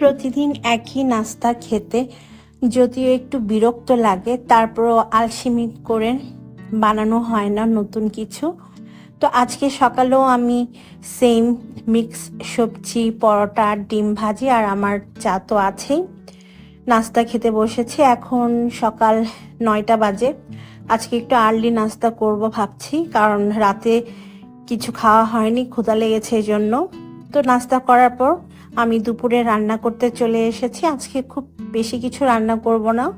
প্রতিদিন একই নাস্তা খেতে যদিও একটু বিরক্ত লাগে, তারপরও আলসিমি করে বানানো হয় না নতুন কিছু। তো আজকে সকালেও আমি সেম মিক্স সবজি, পরোটা ডিম ভাজি আর আমার চা তো আছেই। নাস্তা খেতে বসেছি, এখন সকাল নয়টা বাজে। আজকে একটু আর্লি নাস্তা করব ভাবছি, কারণ রাতে কিছু খাওয়া হয়নি, ক্ষুধা লেগেছে এই জন্য তো নাস্তা করার পর আমি দুপুরে রান্না করতে চলে এসেছি। আজকে খুব বেশি কিছু রান্না করব না।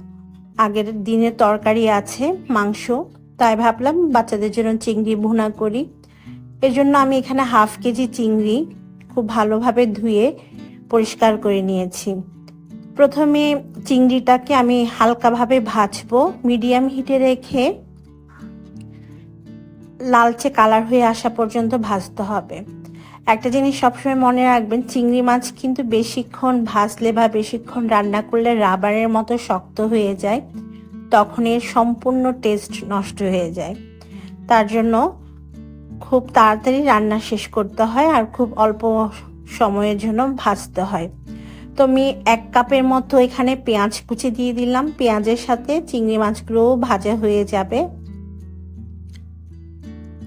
আগের দিনের তরকারি আছে, মাংস। তাই ভাবলাম বাচ্চাদের জন্য চিংড়ি ভুনা করি। এর জন্য আমি এখানে হাফ কেজি চিংড়ি খুব ভালোভাবে ধুয়ে পরিষ্কার করে নিয়েছি। প্রথমে চিংড়িটাকে আমি হালকাভাবে ভাজবো, মিডিয়াম হিটে রেখে লালচে কালার হয়ে আসা পর্যন্ত ভাজতে হবে। একটা জিনিস সবসময় মনে রাখবেন, চিংড়ি মাছ কিন্তু বেশিক্ষণ ভাজলে বা বেশিক্ষণ রান্না করলে রাবারের মতো শক্ত হয়ে যায়, তখন এর সম্পূর্ণ টেস্ট নষ্ট হয়ে যায়। তার জন্য খুব তাড়াতাড়ি রান্না শেষ করতে হয় আর খুব অল্প সময়ের জন্য ভাজতে হয়। তো আমি এক কাপের মতো এখানে পেঁয়াজ কুচি দিয়ে দিলাম। পেঁয়াজের সাথে চিংড়ি মাছগুলোও ভাজা হয়ে যাবে।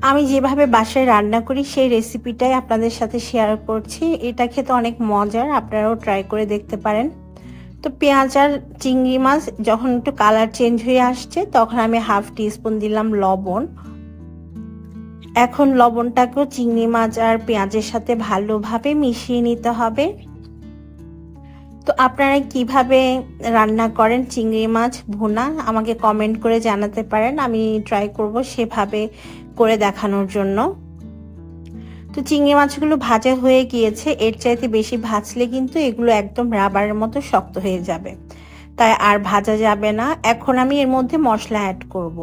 আমি যেভাবে বাসায় রান্না করি, সেই রেসিপিটাই আপনাদের সাথে শেয়ার করছি। এটা খেতে অনেক মজার, আপনারাও ট্রাই করে দেখতে পারেন। তো পেঁয়াজ আর চিংড়ি মাছ যখন একটু কালার চেঞ্জ হয়ে আসছে, তখন আমি হাফ টিস্পুন দিলাম লবণ। এখন লবণটাকেও চিংড়ি মাছ আর পেঁয়াজের সাথে ভালোভাবে মিশিয়ে নিতে হবে। তো আপনারা কীভাবে রান্না করেন চিংড়ি মাছ ভুনা, আমাকে কমেন্ট করে জানাতে পারেন। আমি ট্রাই করব সেভাবে করে দেখানোর জন্য। তো চিংড়ি মাছগুলো ভাজা হয়ে গিয়েছে, এর চাইতে বেশি ভাজলে কিন্তু এগুলো একদম রাবারের মতো শক্ত হয়ে যাবে। তাই আর ভাজা যাবে না। এখন আমি এর মধ্যে মশলা অ্যাড করব।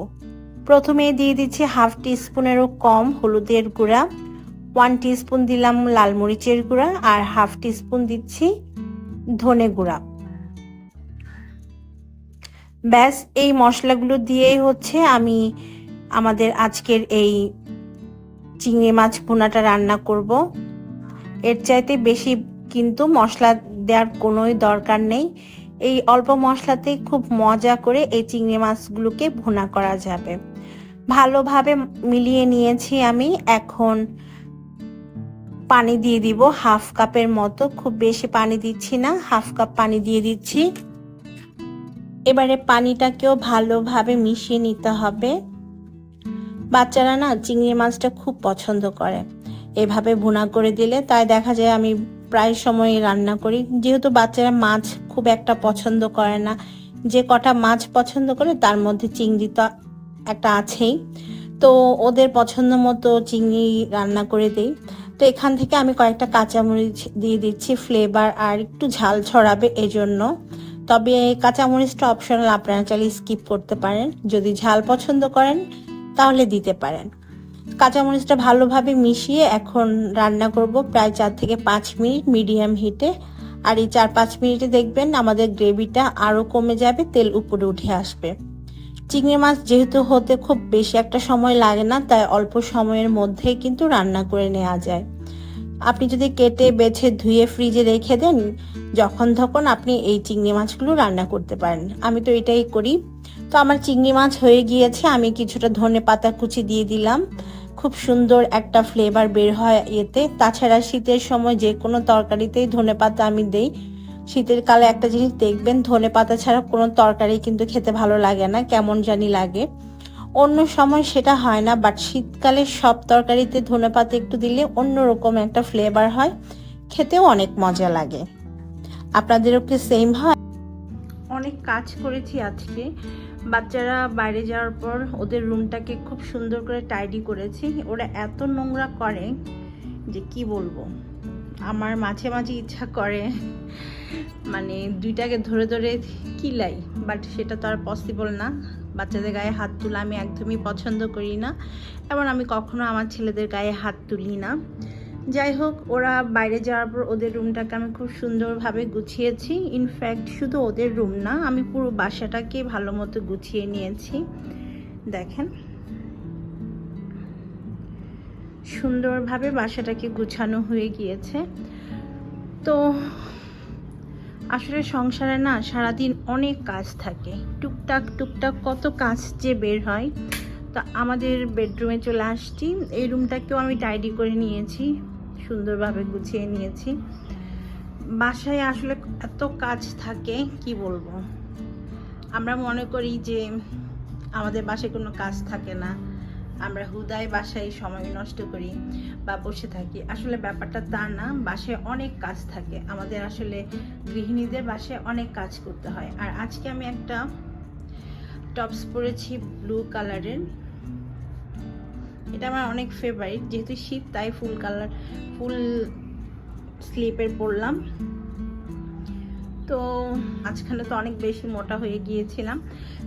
প্রথমে দিয়ে দিচ্ছি হাফ টিস্পুনেরও কম হলুদের গুঁড়া ওয়ান টিস্পুন দিলাম লাল মরিচের গুঁড়া আর হাফ টিস্পুন দিচ্ছি ধনে গুঁড়া। ব্যাস, এই মশলাগুলো দিয়েই হচ্ছে আমি আমাদের আজকের এই চিংড়ি মাছ ভুনাটা রান্না করব। এর চাইতে বেশি কিন্তু মশলা দেওয়ার কোনোই দরকার নেই। এই অল্প মশলাতেই খুব মজা করে এই চিংড়ি মাছগুলোকে ভুনা করা যাবে। ভালোভাবে মিলিয়ে নিয়েছি আমি। এখন পানি দিয়ে দিব হাফ কাপের মতো। খুব বেশি পানি দিচ্ছি না, হাফ কাপ পানি দিয়ে দিচ্ছি। এবারে পানিটাকেও ভালোভাবে মিশিয়ে নিতে হবে। বাচ্চারা না চিংড়ি মাছটা খুব পছন্দ করে। এভাবে ভুনা করে দিলে তাই দেখা যায় আমি প্রায় সময় রান্না করি। যেহেতু বাচ্চারা মাছ খুব একটা পছন্দ করে না, যে কটা মাছ পছন্দ করে তার মধ্যে চিংড়ি তো একটা আছেই। তো ওদের পছন্দ মতো চিংড়ি রান্না করে দিই। তো এখান থেকে আমি কয়েকটা কাঁচামরিচ দিয়ে দিচ্ছি ফ্লেভার আর একটু ঝাল ছড়াবে এজন্য। তবে কাঁচামরিচটা অপশনাল আপনারা চাইলে স্কিপ করতে পারেন। যদি ঝাল পছন্দ করেন তাহলে দিতে পারেন। কাঁচামরিচটা ভালোভাবে মিশিয়ে এখন রান্না করব প্রায় চার থেকে পাঁচ মিনিট মিডিয়াম হিটে। আর এই চার পাঁচ মিনিটে দেখবেন আমাদের গ্রেভিটা আরও কমে যাবে, তেল উপরে উঠে আসবে। চিংড়ি মাছ যেহেতু হতে খুব বেশি একটা সময় লাগে না, তাই অল্প সময়ের মধ্যেই কিন্তু রান্না করে নেওয়া যায়। আপনি যদি কেটে বেছে ধুয়ে ফ্রিজে রেখে দেন, যখন তখন আপনি এই চিংড়ি মাছগুলো রান্না করতে পারেন। আমি তো এটাই করি। তো আমার চিংড়ি মাছ হয়ে গিয়েছে, আমি কিছুটা ধনে পাতা কুচি দিয়ে দিলাম। খুব সুন্দর একটা ফ্লেভার বের হয় এতে। তাছাড়া শীতের সময় যে কোনো তরকারিতেই ধনে পাতা আমি দেই। শীতের কালে একটা জিনিস দেখবেন, ধনে পাতা ছাড়া কোনো তরকারি কিন্তু খেতে ভালো লাগে না, কেমন জানি লাগে। অন্য সময় সেটা হয় না বাট শীতকালে সব তরকারিতে ধনে পাতা একটু দিলে অন্যরকম একটা ফ্লেভার হয়। খেতেও অনেক মজা লাগে। আপনাদেরও কি সেম হয়? অনেক কাজ করেছি আজকে। বাচ্চারা বাইরে যাওয়ার পর ওদের রুমটাকে খুব সুন্দর করে টাইডি করেছি। ওরা এত নোংরা করে যে কি বলব? আমার মাঝে মাঝে ইচ্ছা করে মানে দুইটাকে ধরে ধরে কিলাই বাট সেটা তো আর পসিবল না। বাচ্চাদের গায়ে হাত তোলা আমি একদমই পছন্দ করি না। এবং আমি কখনো আমার ছেলেদের গায়ে হাত তুলি না। যাই হোক, ওরা বাইরে যাওয়ার পর ওদের রুমটাকে আমি খুব সুন্দরভাবে গুছিয়েছি। ইনফ্যাক্ট শুধু ওদের রুম না, আমি পুরো বাসাটাকে ভালো মতো গুছিয়ে নিয়েছি। দেখেন। সুন্দরভাবে বাসাটাকে গুছানো হয়ে গিয়েছে। তো আসলে সংসারে না সারাদিন অনেক কাজ থাকে। টুকটাক টুকটাক কত কাজ যে বের হয়। তো আমাদের বেডরুমে চলে আসছি। এই রুমটাকেও আমি টাইডি করে নিয়েছি। সুন্দরভাবে গুছিয়ে নিয়েছি। বাসায় আসলে এত কাজ থাকে, কি বলব? আমরা মনে করি যে আমাদের বাসায় কোনো কাজ থাকে না। আমরা হুদায় বাসায় সময় নষ্ট করি বা বসে থাকি। আসলে ব্যাপারটা তা না, বাসায় অনেক কাজ থাকে। আমাদের আসলে গৃহিণীদের বাসায় অনেক কাজ করতে হয়। আর আজকে আমি একটা টপস পরেছি ব্লু কালারের। এটা আমার অনেক ফেভারিট যেহেতু শীত, তাই ফুল কালার ফুল স্লিপের পরলাম। তো মাঝখানে তো অনেক বেশি মোটা হয়ে গিয়েছিলাম।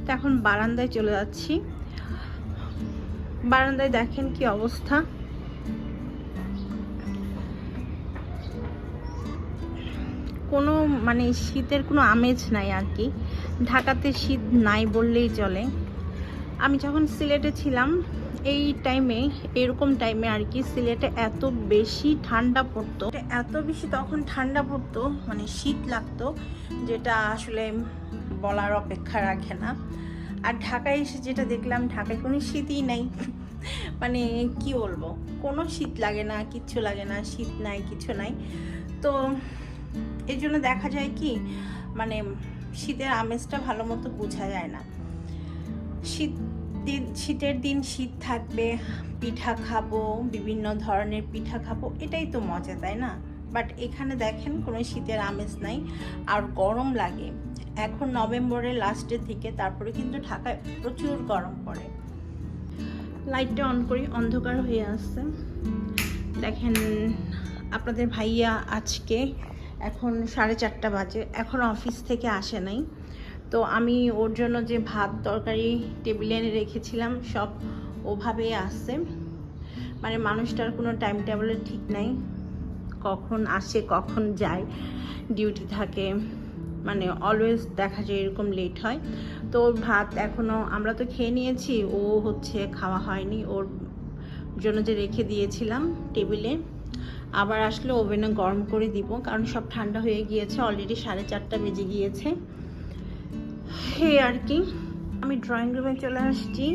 তো এখন বারান্দায় চলে যাচ্ছি। বারান্দায় দেখেন কি অবস্থা। কোনো মানে শীতের কোনো আমেজ নাই আর কি। ঢাকাতে শীত নাই বললেই চলে। আমি যখন সিলেটে ছিলাম এই টাইমে এরকম টাইমে আর কি সিলেটে এত বেশি ঠান্ডা পড়তো। এত বেশি তখন ঠান্ডা পড়তো মানে শীত লাগতো, যেটা আসলে বলার অপেক্ষা রাখে না। আর ঢাকায় এসে যেটা দেখলাম, ঢাকায় কোনো শীতই নাই। মানে কি বলব, কোনো শীত লাগে না, কিচ্ছু লাগে না, শীত নাই, কিছু নাই। তো এই জন্য দেখা যায় কি মানে শীতের আমেজটা ভালো মতো বোঝা যায় না। শীত দিন, শীতের দিন শীত থাকবে, পিঠা খাব, বিভিন্ন ধরনের পিঠা খাব, এটাই তো মজা, তাই না? বাট এখানে দেখেন কোনো শীতের আমেজ নাই, আর গরম লাগে। এখন নভেম্বরের লাস্টের দিকে তারপরে কিন্তু ঢাকায় প্রচুর গরম পড়ে। লাইটটা অন করি, অন্ধকার হয়ে আসছে। দেখেন, আপনাদের ভাইয়া আজকে এখন সাড়ে চারটা বাজে, এখন অফিস থেকে আসে নাই। তো আমি ওর জন্য যে ভাত তরকারি টেবিলে এনে রেখেছিলাম, সব ওভাবেই আসছে মানে মানুষটার কোনো টাইম টেবিলের ঠিক নাই। কখন আসে, কখন যায় ডিউটি থাকে মানে অলওয়েজ দেখা যায় এরকম লেট হয়। তো ভাত এখনও আমরা তো খেয়ে নিয়েছি, ও হচ্ছে খাওয়া হয়নি। ওর জন্য যে রেখে দিয়েছিলাম টেবিলে, আবার আসলে ওভেনে গরম করে দিব, কারণ সব ঠান্ডা হয়ে গিয়েছে অলরেডি সাড়ে চারটা বেজে গিয়েছে। হে আর কি। আমি ড্রয়িং রুমে চলে আসছি।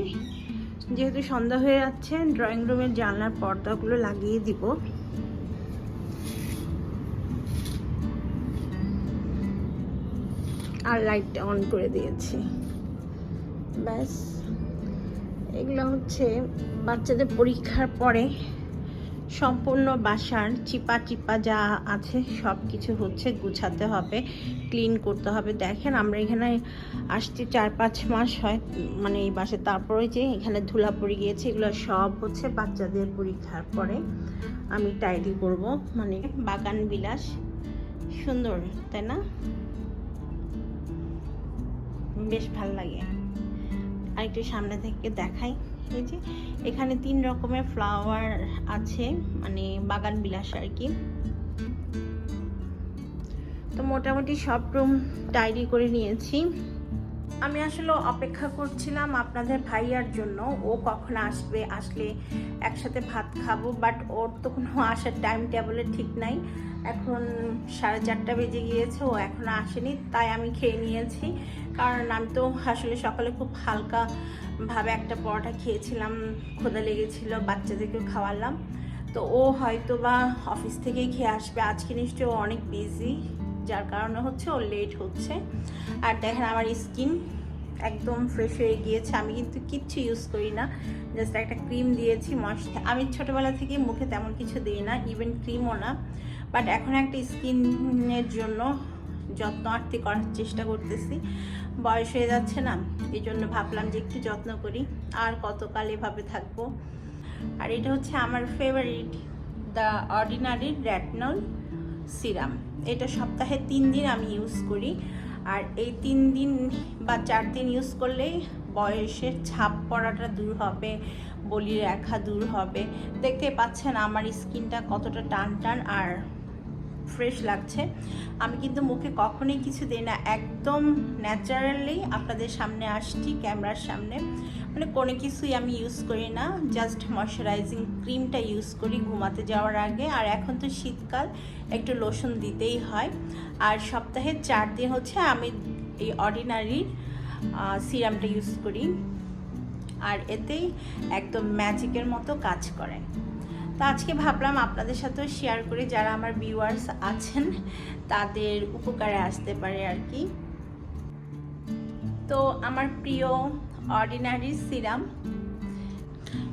যেহেতু সন্ধ্যা হয়ে যাচ্ছে ড্রয়িং রুমের জানলার পর্দাগুলো লাগিয়ে দিব। আর লাইটটা অন করে দিয়েছি। ব্যাস, এগুলো হচ্ছে বাচ্চাদের পরীক্ষার পরে। সম্পূর্ণ বাসার চিপা চিপা যা আছে সব কিছু হচ্ছে গুছাতে হবে ক্লিন করতে হবে। দেখেন আমরা এখানে আসছি চার পাঁচ মাস হয় মানে এই বাসে তারপরে যে এখানে ধুলা পড়ে গিয়েছে, এগুলো সব হচ্ছে বাচ্চাদের পরীক্ষার পরে আমি টাইডি করব। মানে বাগান বিলাস, সুন্দর, তাই না? বেশ ভালো লাগে। আর একটু সামনে থেকে দেখাই। এখানে তিন রকমের ফ্লাওয়ার আছে মানে বাগান বিলাস আর কি। তো মোটামুটি সব রুম টাইডি করে নিয়েছি। আমি আসলে অপেক্ষা করছিলাম আপনাদের ভাইয়ার জন্য। ও কখন আসবে, আসলে একসাথে ভাত খাব বাট ওর তো কোনো আসার টাইম টেবলের ঠিক নাই। এখন সাড়ে চারটা বেজে গিয়েছে, ও এখনও আসেনি, তাই আমি খেয়ে নিয়েছি। কারণ আমি তো আসলে সকালে খুব হালকা ভাবে একটা পরোটা খেয়েছিলাম খোদা লেগেছিল, বাচ্চাদেরকেও খাওয়ালাম। তো ও হয়তো বা অফিস থেকেই খেয়ে আসবে। আজকে নিশ্চয়ই ও অনেক বিজি যার কারণে হচ্ছে ও লেট হচ্ছে। আর দেখেন আমার স্কিন একদম ফ্রেশ হয়ে গিয়েছে। আমি কিন্তু কিচ্ছু ইউজ করি না। জাস্ট একটা ক্রিম দিয়েছি ময়শ্চার আমি ছোটোবেলা থেকে মুখে তেমন কিছু দিই না ইভেন ক্রিমও না। বাট এখন একটা স্কিনের জন্য যত্ন আরতি করার চেষ্টা করতেছি। বয়স হয়ে যাচ্ছে না এই জন্য ভাবলাম যে একটু যত্ন করি, আর কতকাল এভাবে থাকব। আর এটা হচ্ছে আমার favourite the ordinary retinol serum এটা সপ্তাহে তিন দিন আমি ইউজ করি, আর এই তিন দিন বা চার দিন ইউজ করলে বয়সের ছাপ পড়াটা দূর হবে বলি রেখা দূর হবে। দেখতে পাচ্ছেন আমার স্কিনটা কতটা টান টান, আর ফ্রেশ লাগছে। আমি কিন্তু মুখে কখনোই কিছু দিই না, একদম ন্যাচারালি আপনাদের সামনে আসছি, ক্যামেরার সামনে। মানে কোনো কিছুই আমি ইউজ করি না জাস্ট ময়শ্চারাইজিং ক্রিমটা ইউজ করি ঘুমাতে যাওয়ার আগে। আর এখন তো শীতকাল, একটু লোশন দিতেই হয়। আর সপ্তাহে চার দিন হচ্ছে আমি এই অর্ডিনারি সিরামটা ইউজ করি। আর এতেই একদম ম্যাজিকের মতো কাজ করে। তো আজকে ভাবলাম আপনাদের সাথেও শেয়ার করি, যারা আমার ভিউয়ার্স আছেন, তাদের উপকারে আসতে পারে আর কি। তো আমার প্রিয় অর্ডিনারি সিরাম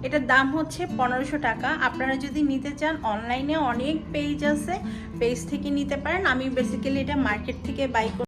এটার দাম হচ্ছে পনেরোশো টাকা। আপনারা যদি নিতে চান অনলাইনে অনেক পেজ আছে পেজ থেকে নিতে পারেন। আমি বেসিক্যালি এটা মার্কেট থেকে বাই